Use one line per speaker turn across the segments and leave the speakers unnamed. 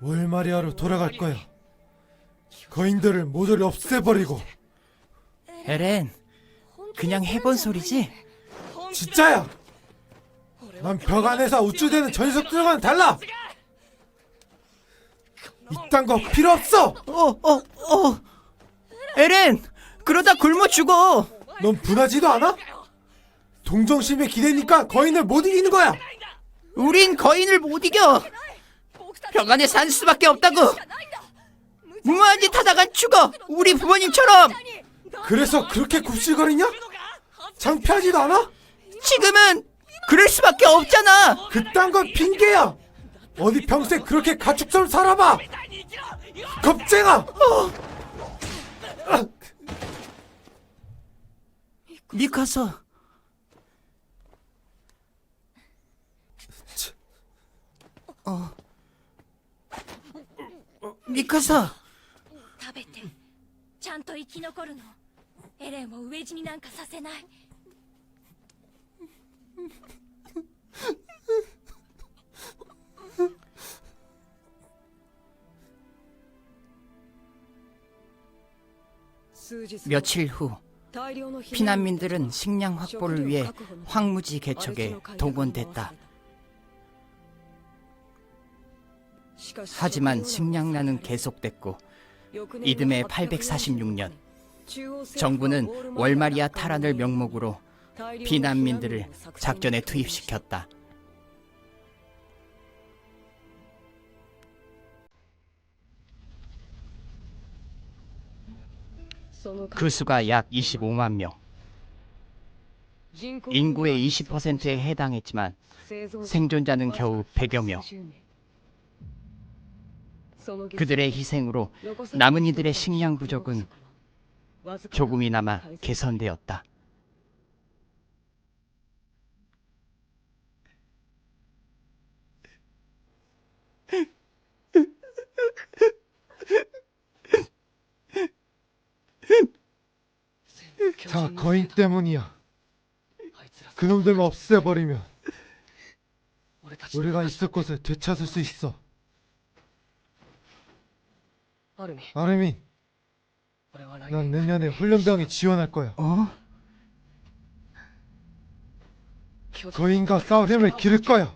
월마리아로 돌아갈 거야. 거인들을 모조리 없애버리고
에렌, 그냥 해본 소리지?
진짜야. 난 벽 안에서 우쭐대는 전속들과는 달라. 이딴 거 필요 없어.
어, 어, 어. 에렌, 그러다 굶어 죽어.
넌 분하지도 않아? 동정심에 기대니까 거인을 못 이기는 거야.
우린 거인을 못 이겨. 벽 안에 산 수밖에 없다고. 무모한 짓 하다간 죽어. 우리 부모님처럼.
그래서 그렇게 굽실거리냐? 창피하지도 않아?
지금은 그럴 수밖에 없잖아.
그딴 건 핑계야. 어디 평생 그렇게 가축처럼 살아봐. 겁쟁아.
미카사. 어. 미카사.
食べてちゃんと生き残るのエレンを飢え死になんかさせない
며칠 후 피난민들은 식량 확보를 위해 황무지 개척에 동원됐다. 하지만 식량난은 계속됐고 이듬해 846년 정부는 월마리아 탈환을 명목으로 비난민들을 작전에 투입시켰다. 그 수가 약 25만 명. 인구의 20%에 해당했지만 생존자는 겨우 100여 명. 그들의 희생으로 남은 이들의 식량 부족은 조금이나마 개선되었다.
다 거인 때문이야. 그놈들만 없애버리면 우리가 있을 곳을 되찾을 수 있어. 아르민, 난 내년에 훈련병에 지원할 거야.
어?
거인과 싸울 힘을 기를 거야.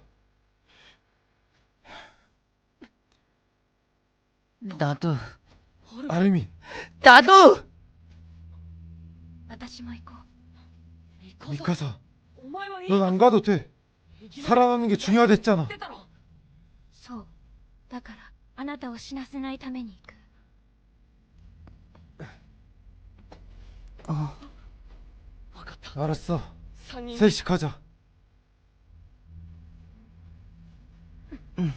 나도
아르민,
나도
私も行こ
미카사, 넌 안 가도 돼. 살아남는 게 중요하댔잖아.
うそうだからあなたを死なせないために行く
어,
알았어. 셋이 가자.
응.